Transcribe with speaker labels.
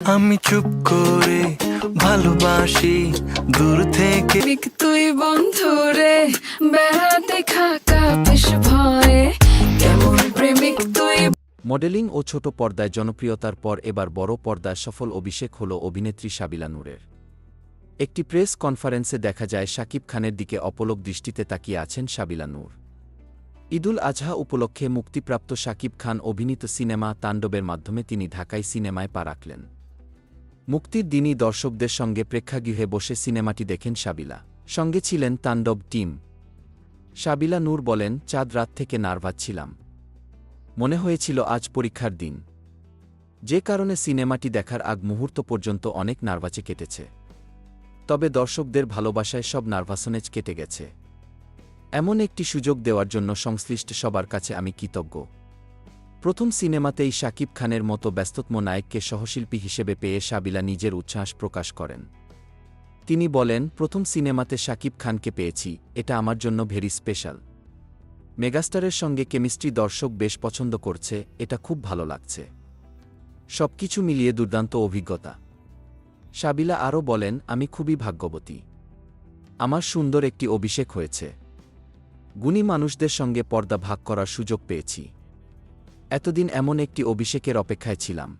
Speaker 1: আমি চুপ করে ভালোবাসি দূর থেকে।
Speaker 2: তুই বন্ধু রে বেড়াতে খাকা বেশ ভয়ে। কেমন প্রেমিক তুই?
Speaker 3: মডেলিং ও ছোট পর্দায় জনপ্রিয়তার পর এবার বড় পর্দায় সফল অভিষেক হল অভিনেত্রী সাবিলা নূরের। একটি প্রেস কনফারেন্সে দেখা যায় শাকিব খানের দিকে অপলক দৃষ্টিতে তাকিয়ে আছেন সাবিলা নূর। ঈদুল আজহা উপলক্ষে মুক্তিপ্রাপ্ত শাকিব খান অভিনীত সিনেমা তাণ্ডবের মাধ্যমে তিনি ঢাকায় সিনেমায় পা রাখলেন। মুক্তির দিনই দর্শকদের সঙ্গে প্রেক্ষাগৃহে বসে সিনেমাটি দেখেন সাবিলা। সঙ্গে ছিলেন তাণ্ডব টিম। সাবিলা নূর বলেন, চাঁদ রাত থেকে নার্ভাস ছিলাম। মনে হয়েছিল আজ পরীক্ষার দিন। যে কারণে সিনেমাটি দেখার আগ মুহূর্ত পর্যন্ত অনেক নার্ভাসে কেটেছে। তবে দর্শকদের ভালোবাসায় সব নার্ভাসনেজ কেটে গেছে। এমন একটি সুযোগ দেওয়ার জন্য সংশ্লিষ্ট সবার কাছে আমি কৃতজ্ঞ। প্রথম সিনেমাতেই শাকিব খানের মতো ব্যস্ততম নায়ককে সহশিল্পী হিসেবে পেয়ে সাবিলা নিজের উচ্ছ্বাস প্রকাশ করেন। তিনি বলেন, প্রথম সিনেমাতে শাকিব খানকে পেয়েছি, এটা আমার জন্য ভেরি স্পেশাল। মেগাস্টারের সঙ্গে কেমিস্ট্রি দর্শক বেশ পছন্দ করছে, এটা খুব ভালো লাগছে। সবকিছু মিলিয়ে দুর্দান্ত অভিজ্ঞতা। সাবিলা আরও বলেন, আমি খুবই ভাগ্যবতী। আমার সুন্দর একটি অভিষেক হয়েছে। গুণী মানুষদের সঙ্গে পর্দা ভাগ করার সুযোগ পেয়েছি। এতদিন এমন একটি অভিষেকের অপেক্ষায় ছিলাম।